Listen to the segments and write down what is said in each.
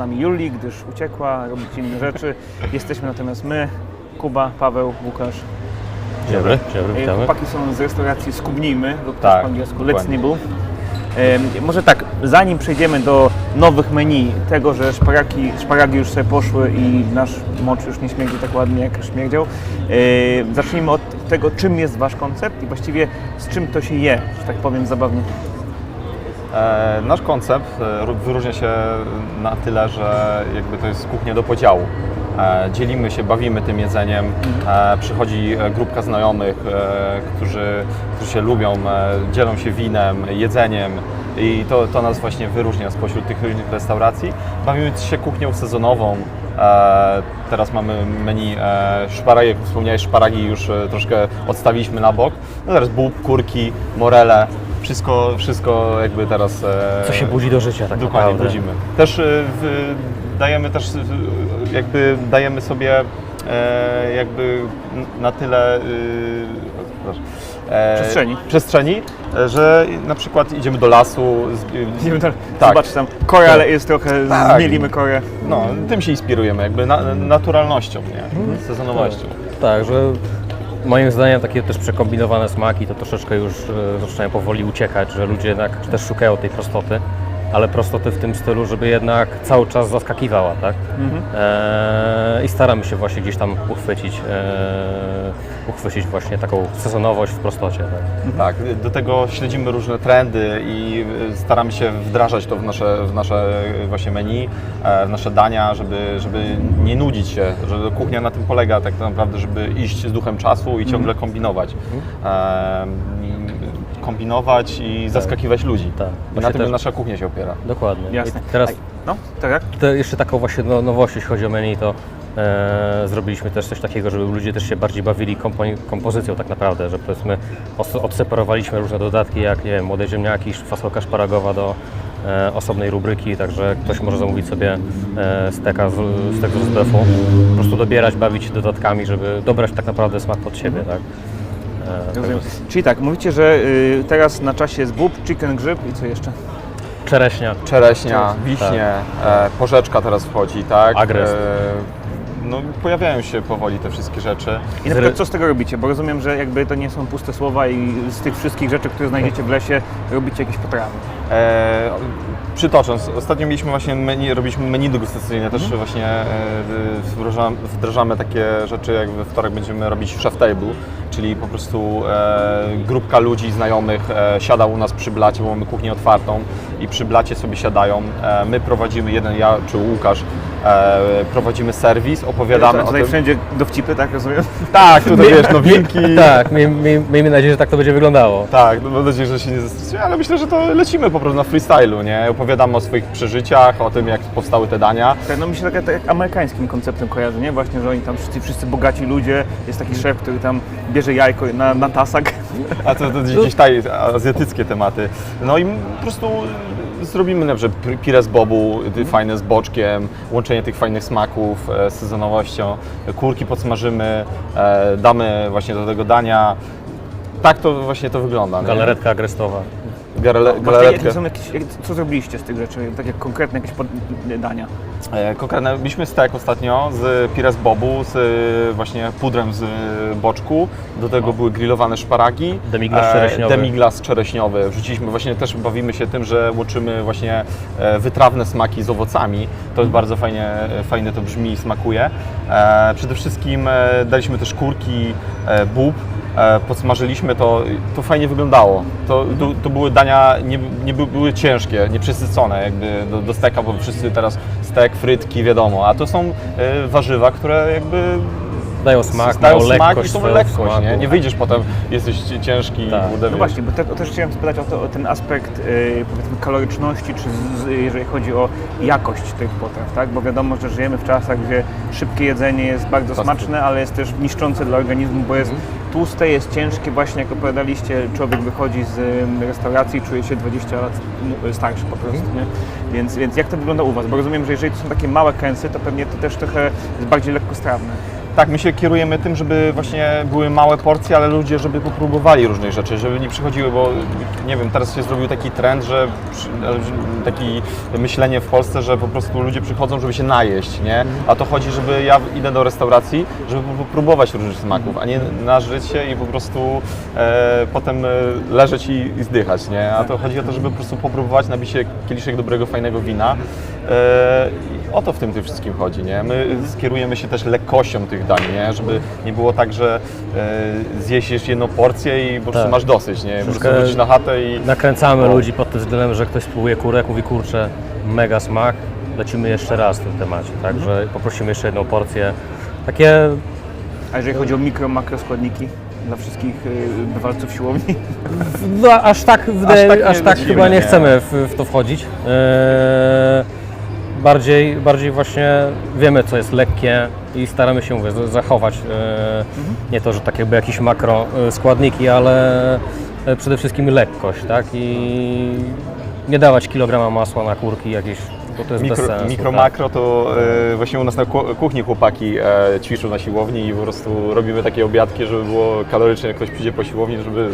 nami Julii, gdyż uciekła robić inne rzeczy. Jesteśmy natomiast my, Kuba, Paweł, Łukasz. Dzień dobry, dzień dobry, E, witamy. Chłopaki są z restauracji Skubnijmy, lub też Tak, po angielsku Let's. Nibble. E, Może tak, zanim przejdziemy do nowych menu, tego, że szparagi, szparagi już sobie poszły i nasz mocz już nie śmierdzi tak ładnie jak śmierdział, e, zacznijmy od tego, czym jest Wasz koncept i właściwie z czym to się je, że tak powiem zabawnie. E, nasz koncept e, ró- wyróżnia się na tyle, że jakby to jest kuchnia do podziału. E, dzielimy się, bawimy tym jedzeniem. Przychodzi grupka znajomych, którzy, którzy się lubią, dzielą się winem, jedzeniem. I to, to nas właśnie wyróżnia spośród tych różnych restauracji. Bawimy się kuchnią sezonową. Teraz mamy menu szparagi, jak wspomniałeś, szparagi już troszkę odstawiliśmy na bok. No teraz bób, kurki, morele, wszystko, wszystko jakby teraz... E, Co się budzi do życia tak Dokładnie, naprawdę. budzimy. Też e, w, dajemy też jakby dajemy sobie e, jakby na tyle e, e, Przestrzeni. przestrzeni, że na przykład idziemy do lasu, z, Idziemy tam, Tak. zobaczcie tam, korę ale jest trochę, Tak. zmielimy korę. no, tym się inspirujemy, jakby na, naturalnością, nie? sezonowością. Tak, że moim zdaniem takie też przekombinowane smaki to troszeczkę już e, zaczynają powoli uciekać, że ludzie jednak też szukają tej prostoty, ale prostoty w tym stylu, żeby jednak cały czas zaskakiwała, tak? E, I staramy się właśnie gdzieś tam uchwycić, e, uchwycić właśnie taką sezonowość w prostocie, tak? Tak, do tego śledzimy różne trendy i y, staramy się wdrażać to w nasze, w nasze właśnie menu, e, w nasze dania, żeby, żeby nie nudzić się, że kuchnia na tym polega tak naprawdę, żeby iść z duchem czasu i ciągle kombinować. E, i kombinować i zaskakiwać ludzi. Tak. I na tym też- nasza kuchnia się opiera. Dokładnie. Jasne. I teraz No, tak jak? Te, jeszcze taką właśnie no, nowością, jeśli chodzi o menu, to e, zrobiliśmy też coś takiego, żeby ludzie też się bardziej bawili kompo- kompozycją tak naprawdę, że powiedzmy odseparowaliśmy różne dodatki, jak nie wiem, młode ziemniaki, fasolka szparagowa do e, osobnej rubryki, także ktoś może zamówić sobie e, steka z, z tego z befu, po prostu dobierać, bawić się dodatkami, żeby dobrać tak naprawdę smak pod siebie, tak? E, Rozumiem. Czyli tak, mówicie, że y, teraz na czasie jest bób, chicken grzyb i co jeszcze? Czereśnia, Czereśnia, wiśnie, e, porzeczka teraz wchodzi, tak? Agres. E, no, pojawiają się powoli te wszystkie rzeczy. I na przykład co z tego robicie? Bo rozumiem, że jakby to nie są puste słowa i z tych wszystkich rzeczy, które znajdziecie w lesie, robicie jakieś potrawy. E, przytocząc, ostatnio mieliśmy właśnie menu, robiliśmy menu degustacyjne, też właśnie e, wdrażamy, wdrażamy takie rzeczy, jak we wtorek będziemy robić chef table, czyli po prostu e, grupka ludzi, znajomych e, siada u nas przy blacie, bo mamy kuchnię otwartą i przy blacie sobie siadają. E, my prowadzimy, jeden ja czy Łukasz, e, prowadzimy serwis, opowiadamy tutaj o tutaj tym. wszędzie dowcipy, tak rozumiem? Tak, tutaj wiesz, nowinki. tak, miej, miej, miejmy nadzieję, że tak to będzie wyglądało. Tak, no mam nadzieję, że się nie zastosuje, ale myślę, że to lecimy po prostu na freestylu, nie? Opowiadamy o swoich przeżyciach, o tym, jak powstały te dania. Tak, no mi się tak, tak jak amerykańskim konceptem kojarzy, nie? Właśnie, że oni tam wszyscy, wszyscy bogaci ludzie, jest taki szef, który tam bierze jajko na, na tasak. A to, to gdzieś taj, azjatyckie tematy. No i po prostu zrobimy na przykład pi- pire z bobu, fajne z boczkiem, łączenie tych fajnych smaków e, z sezonowością, kurki podsmażymy, e, damy właśnie do tego dania. Tak to właśnie to wygląda. Galaretka agrestowa. Garele, Właśnie, galaretkę. jakie są jakieś, jak, co zrobiliście z tych rzeczy? Takie konkretne jakieś pod, dania? E, Konkretne, mieliśmy stek ostatnio z pires bobu, z e, właśnie pudrem z e, boczku. Do tego były grillowane szparagi. Demiglas e, czereśniowy. Demiglas czereśniowy. Wrzuciliśmy właśnie, też bawimy się tym, że łączymy właśnie e, wytrawne smaki z owocami. To jest bardzo fajnie, fajnie to brzmi i smakuje. E, Przede wszystkim e, daliśmy też kurki, e, bób. E, Podsmażyliśmy to, to fajnie wyglądało. To, to, to były dania, nie, nie by- były ciężkie, nieprzesycone jakby do, do steka, bo wszyscy teraz stek, frytki, wiadomo, a to są e, warzywa, które jakby Dają smak, dają smak lekkość i tą lekkość, smaku. nie? nie wyjdziesz potem, jesteś ciężki, Tak. kurde, No właśnie, bo te, o też chciałem spytać o, to, o ten aspekt yy, powiedzmy kaloryczności, czy z, jeżeli chodzi o jakość tych potraw, tak? Bo wiadomo, że żyjemy w czasach, gdzie szybkie jedzenie jest bardzo Fast smaczne, ale jest też niszczące dla organizmu, bo jest tłuste, jest ciężkie, właśnie jak opowiadaliście, człowiek wychodzi z restauracji i czuje się 20 lat m- starszy po prostu, nie? Więc, więc jak to wygląda u Was? Bo rozumiem, że jeżeli to są takie małe kęsy, to pewnie to też trochę jest bardziej lekkostrawne. Tak, my się kierujemy tym, żeby właśnie były małe porcje, ale ludzie, żeby popróbowali różnych rzeczy, żeby nie przychodziły, bo nie wiem, teraz się zrobił taki trend, że że taki myślenie w Polsce, że po prostu ludzie przychodzą, żeby się najeść, nie? A to chodzi, żeby ja idę do restauracji, żeby popróbować różnych smaków, a nie nażyć się i po prostu e, potem e, leżeć i, i zdychać, nie? A to chodzi o to, żeby po prostu popróbować, nabić się kieliszek dobrego, fajnego wina. E, o to w tym, tym wszystkim chodzi, nie? My skierujemy się też lekkością tych dań, nie? Żeby nie było tak, że e, zjeść jedną porcję i po prostu Tak. masz dosyć, nie? Po prostu Troszkę wrócisz na chatę i... Nakręcamy O. ludzi pod tym względem, że ktoś spróbuje kurek, mówi kurczę, mega smak, lecimy jeszcze raz w tym temacie, tak, że poprosimy jeszcze jedną porcję. Takie, A jeżeli chodzi o mikro, makroskładniki dla wszystkich y, bywalców siłowni? no, aż tak, tak aż nie tak, lecimy, chyba nie nie. chcemy w, w to wchodzić. Eee, bardziej, bardziej właśnie wiemy, co jest lekkie i staramy się mówię, zachować e, nie to, że tak jakby jakieś makro e, składniki, ale e, przede wszystkim lekkość, tak, i nie dawać kilograma masła na kurki jakieś, bo to jest bez Mikro, sensu. mikro tak. makro to e, właśnie u nas na ku- kuchni chłopaki e, ćwiczą na siłowni i po prostu robimy takie obiadki, żeby było kalorycznie, jak ktoś przyjdzie po siłowni, żeby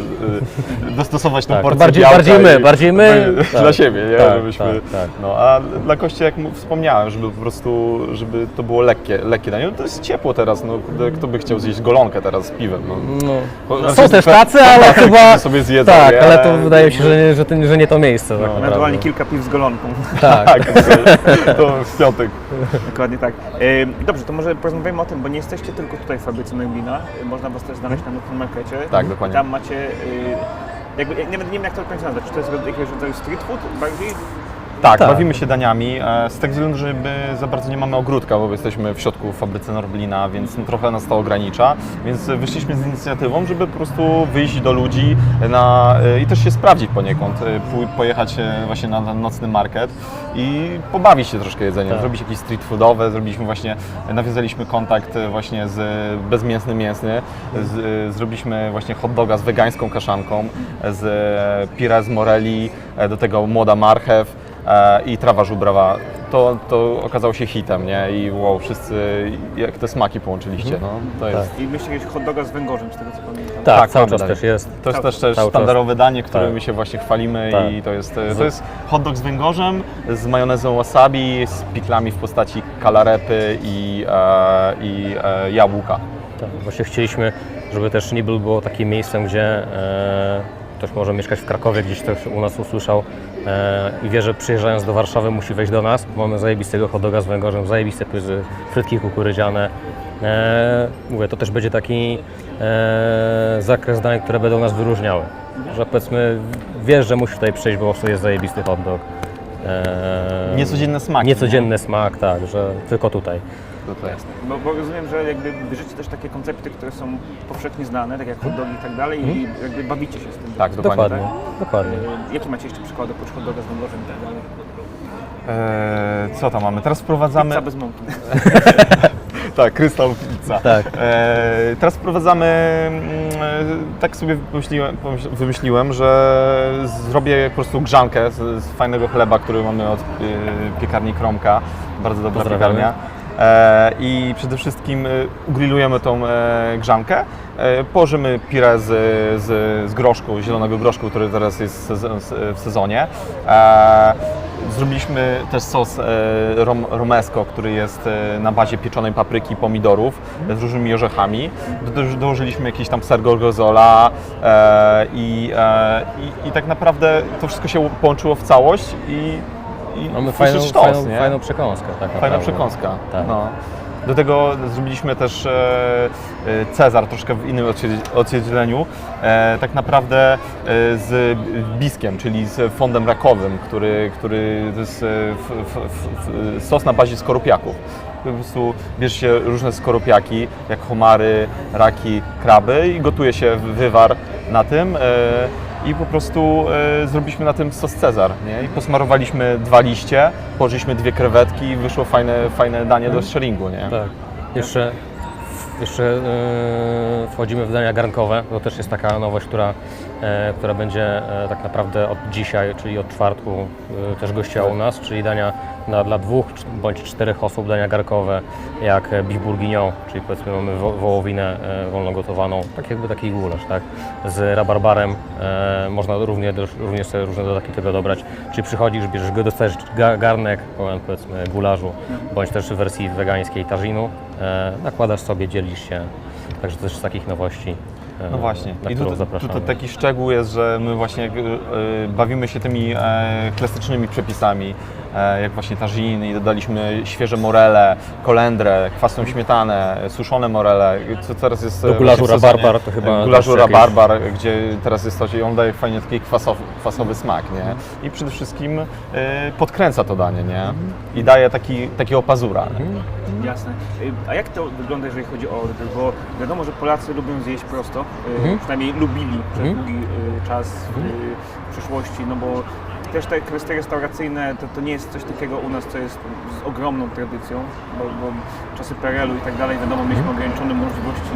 e, dostosować tą Tak, porcję bardziej- białka bardziej my, i- bardziej my. dla Tak, siebie, nie? tak, Żebyśmy, tak, tak. No, a dla kości, jak wspomniałem, żeby po prostu, żeby to było lekkie, lekkie danie. No to jest ciepło teraz, no kto by chciał zjeść golonkę teraz z piwem, no. No. Są też pe- tacy, ale tak, chyba. sobie zjedzą, tak, nie? ale to wydaje mi się, że nie, że, to, że nie to miejsce. Tak naprawdę. Ewentualnie kilka piw z golonką. Tak. To w piątek. Dokładnie tak. Dobrze, to może porozmawiamy o tym, bo nie jesteście tylko tutaj w fabryce Neublina. Można Was też znaleźć na nocnym markecie. Tak, dokładnie. Tam macie, y, jakby, ja nie, wiem- nie wiem jak to do końca nazwać, czy to jest jakiegoś rodzaju street food bardziej? Tak, Tak. bawimy się daniami, e, z tego względu, że my za bardzo nie mamy ogródka, bo jesteśmy w środku w fabryce Norblina, więc trochę nas to ogranicza, więc wyszliśmy z inicjatywą, żeby po prostu wyjść do ludzi na, e, i też się sprawdzić poniekąd, e, pój- pojechać e, właśnie na ten nocny market i pobawić się troszkę jedzeniem, Tak. zrobić jakieś street foodowe, zrobiliśmy właśnie, nawiązaliśmy kontakt e, właśnie z bezmięsny mięsny, z, e, zrobiliśmy właśnie hot doga z wegańską kaszanką, z e, pire z moreli, e, do tego młoda marchew, i trawa żubrawa. To, to okazało się hitem, nie? I wow, wszyscy, jak te smaki połączyliście, no to jest... I myślę jakieś hot doga z węgorzem, z tego co pamiętam. Tak, Tak, cały czas dalej. też jest. To jest Cały- też, też cały czas. sztandarowe danie, którym Tak. my się właśnie chwalimy Tak. i to jest, e, to jest hot dog z węgorzem, z majonezem wasabi, z piklami w postaci kalarepy i, e, i e, jabłka. Tak, właśnie chcieliśmy, żeby też nie było takim miejscem, gdzie e, ktoś może mieszkać w Krakowie, gdzieś ktoś u nas usłyszał e, i wie, że przyjeżdżając do Warszawy musi wejść do nas. Mamy zajebistego hot doga z węgorzem, zajebiste pyzy, frytki kukurydziane. E, mówię, to też będzie taki e, zakres dań, które będą nas wyróżniały. Że powiedzmy, wiesz, że musisz tutaj przyjść, bo prostu jest zajebisty hot dog. E, Niecodzienne smaki. Niecodzienny smak, tak, że tylko tutaj. To jest. Bo, bo rozumiem, że jakby bierzecie też takie koncepty, które są powszechnie znane, tak jak hot dogi i tak dalej i jakby bawicie się z tym. Tak, dokładnie. Dokładnie, dokładnie. Y, Jakie macie jeszcze przykłady oprócz hot doga z węgorzem i tak dalej? E, co tam mamy? Teraz wprowadzamy... Pizza bez mąki. Tak, krystal pizza. Tak. E, teraz wprowadzamy, mm, e, tak sobie wymyśliłem, wymyśliłem, że zrobię po prostu grzankę z, z fajnego chleba, który mamy od e, piekarni Kromka. Bardzo dobra piekarnia. E, I przede wszystkim e, ugrillujemy tą e, grzankę. E, położymy pire z, z, z groszku, zielonego groszku, który teraz jest w sezonie. E, Zrobiliśmy też sos e, rom, romesco, który jest e, na bazie pieczonej papryki pomidorów e, z różnymi orzechami. Do, do, dołożyliśmy jakiś tam ser gorgonzola e, i, e, i, i tak naprawdę to wszystko się połączyło w całość i, i Mamy fajną, sztos, fajną, nie? fajną przekąskę. Tak Fajna przekąska. Tak. No. Do tego zrobiliśmy też e, e, Cezar troszkę w innym odziedziczeniu, e, tak naprawdę z biskiem, czyli z fondem rakowym, który, który to jest sos na bazie skorupiaków. Po prostu bierze się różne skorupiaki, jak homary, raki, kraby i gotuje się wywar na tym. I po prostu e, zrobiliśmy na tym sos Cezar, nie? I posmarowaliśmy dwa liście, położyliśmy dwie krewetki i wyszło fajne, fajne danie do sharingu, nie? Tak. Jeszcze, jeszcze yy, wchodzimy w dania garnkowe. To też jest taka nowość, która która będzie e, tak naprawdę od dzisiaj, czyli od czwartku e, też gościła u nas, czyli dania na, dla dwóch bądź czterech osób, dania garkowe, jak e, beef bourguignon, czyli powiedzmy mamy wo, wołowinę e, wolno gotowaną, tak jakby taki gulasz, tak, z rabarbarem, e, można również, również sobie różne dodatki tego dobrać, czyli przychodzisz, bierzesz go, dostajesz ga, garnek, powiedzmy gularzu, bądź też w wersji wegańskiej tażinu, e, nakładasz sobie, dzielisz się, także też z takich nowości. E, No właśnie. na I którą tutaj, zapraszamy. tutaj taki szczegół jest, że my właśnie y, y, bawimy się tymi e, klasycznymi przepisami, e, jak właśnie tażiny i dodaliśmy świeże morele, kolendrę, kwasną śmietanę, suszone morele, co teraz jest Do e, sezonie. rabarbar to chyba Gulaszu też jakieś- rabarbar, gdzie teraz jest to, on daje fajnie taki kwasowy, kwasowy smak, nie? I przede wszystkim e, podkręca to danie, nie? I daje taki, takiego pazura. Jasne. Y, A jak to wygląda, jeżeli chodzi o order? Bo wiadomo, że Polacy lubią zjeść prosto, Mhm. przynajmniej lubili przez Mhm. długi y, czas w y, przeszłości, no bo też te kwestie restauracyjne to, to nie jest coś takiego u nas, co jest z ogromną tradycją, bo, bo czasy PRL-u i tak dalej, wiadomo, mieliśmy Mhm. ograniczone możliwości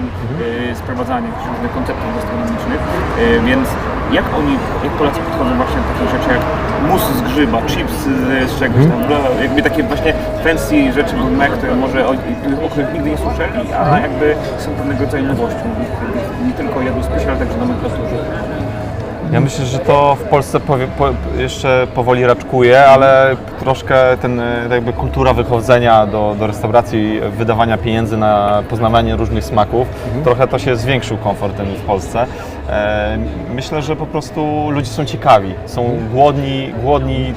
y, sprowadzania jakichś różnych konceptów gastronomicznych, y, więc jak oni, jak Polacy podchodzą właśnie do takich rzeczy jak mus z grzyba, chips z, z czegoś tam, bla, bla, jakby takie właśnie fancy rzeczy gourmet, które może o, o których nigdy nie słyszeli, a jakby są pewnego rodzaju nowością, nie- tylko jadł specjal, także nomenklaturze. Ja myślę, że to w Polsce powie, po, jeszcze powoli raczkuje, ale troszkę ten e, jakby kultura wychodzenia do, do restauracji, wydawania pieniędzy na poznawanie różnych smaków, trochę to się zwiększył komfort ten w Polsce. Myślę, że po prostu ludzie są ciekawi, są głodni, głodni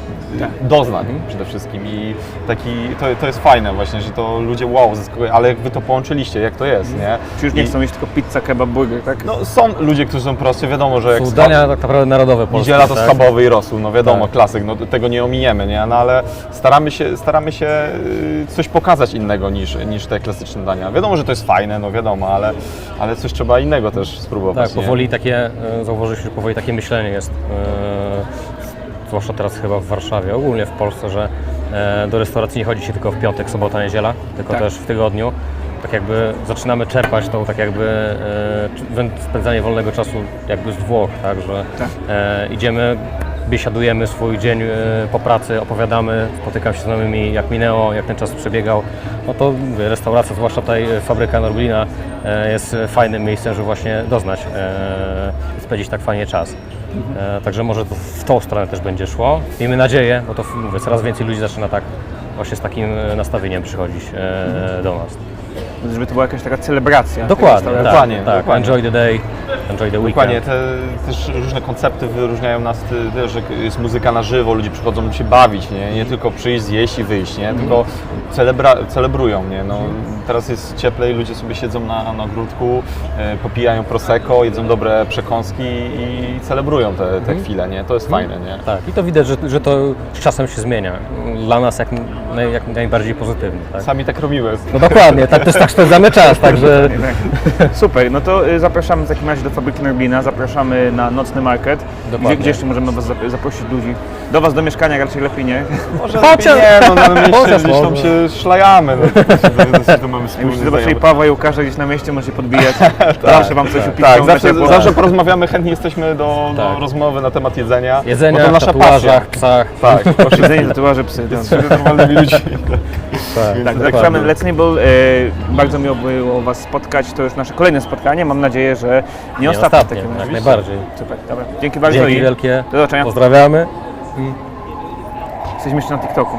doznań przede wszystkim i taki, to, to jest fajne właśnie, że to ludzie wow, zaskakuje, ale jak wy to połączyliście, jak to jest, nie? Czy już nie I- chcą jeść tylko pizza, kebab, burger, tak? No, są ludzie, którzy są prosty, wiadomo, że jak Są dania tak naprawdę narodowe polskie. Niedziela to tak? schabowy i rosół, no wiadomo, Tak. klasyk, no tego nie ominiemy, nie? No ale staramy się, staramy się y, coś pokazać innego niż, niż te klasyczne dania. Wiadomo, że to jest fajne, no wiadomo, ale, ale coś trzeba innego też spróbować. Tak, powoli takie, e, zauważyliśmy, że powoli takie myślenie jest, e, zwłaszcza teraz chyba w Warszawie, ogólnie w Polsce, że e, do restauracji nie chodzi się tylko w piątek, sobota, niedziela, tylko Tak. też w tygodniu. Tak jakby zaczynamy czerpać tą tak jakby spędzanie wolnego czasu jakby z Włoch, tak, że Tak. idziemy, biesiadujemy swój dzień e, po pracy, opowiadamy, spotykam się z znajomymi, jak minęło, jak ten czas przebiegał. No to mówię, restauracja, zwłaszcza tutaj e, fabryka Norblina e, jest fajnym miejscem, żeby właśnie doznać i spędzić tak fajnie czas. Także może to w tą stronę też będzie szło. Miejmy nadzieję, bo to mówię, coraz więcej ludzi zaczyna tak właśnie z takim nastawieniem przychodzić do nas. Żeby to była jakaś taka celebracja. Dokładnie, tak, Dokładnie, tak. dokładnie. Enjoy the day, enjoy the weekend. Dokładnie, te też różne koncepty wyróżniają nas, też, że jest muzyka na żywo, ludzie przychodzą się bawić, nie, nie tylko przyjść, zjeść i wyjść, nie? tylko celebra, celebrują. Nie? No, teraz jest cieplej, ludzie sobie siedzą na, na ogródku, e, popijają prosecco, jedzą dobre przekąski i celebrują te, te chwile. Nie? To jest fajne. Nie? Tak, i to widać, że, że to z czasem się zmienia. Dla nas jak, naj, jak najbardziej pozytywnie. Tak? Sami tak robimy. No dokładnie, tak też tak spędzamy czas, także Tak. Super, no to y, zapraszamy w takim razie do fabryki Norblina, zapraszamy na nocny market. Gdzie, Dokładnie. gdzie jeszcze możemy Was zap- zaprosić ludzi? Do Was do mieszkania raczej lepiej nie. Może Chociaż- lepiej nie, no na mieście Chociaż gdzieś tam może. się szlajamy. No, to, Jakbyście wspólny zobaczyli znajomy. Pawła i Łukasza gdzieś na mieście, możecie podbijać. Zawsze Wam coś upiszą. Tak, na zawsze, ciepło. zawsze porozmawiamy, chętnie jesteśmy do, do Tak. rozmowy na temat jedzenia. jedzenia, bo to nasza tatuażach, pasja. psach. Tak, Siedzenie, tatuaże, psy. tak. jesteśmy normalnymi ludźmi. Tak, Tak, zapraszamy Let's Nibble. E, bardzo miło było Was spotkać. To już nasze kolejne spotkanie. Mam nadzieję, że Nie ostatnie. ostatnie, w takim jak razie. najbardziej. Super, dobra. Dzięki bardzo Dzięki i wielkie. do zobaczenia. Pozdrawiamy. Jesteśmy jeszcze na TikToku.